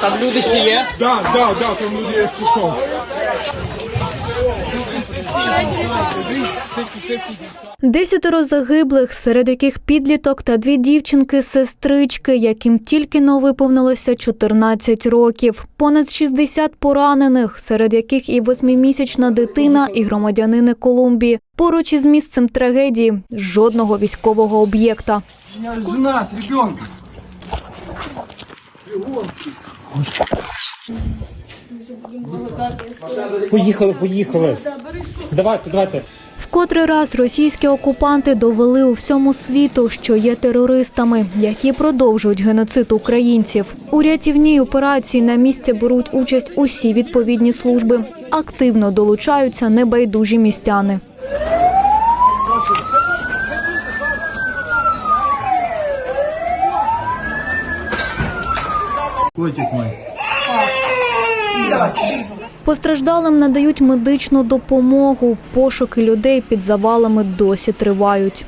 Там люди ще є. Да, да, да, там люди є пішов. Десятеро загиблих, серед яких підліток та дві дівчинки-сестрички, яким тільки но виповнилося 14 років. Понад 60 поранених, серед яких і восьмимісячна дитина, і громадянини Колумбії. Поруч із місцем трагедії жодного військового об'єкта. Жена з ребенком. Поїхали, поїхали. Давайте, давайте. Вкотрий раз російські окупанти довели у всьому світу, що є терористами, які продовжують геноцид українців. У рятівній операції на місці беруть участь усі відповідні служби. Активно долучаються небайдужі містяни. Котик мой. Постраждалим надають медичну допомогу. Пошуки людей під завалами досі тривають.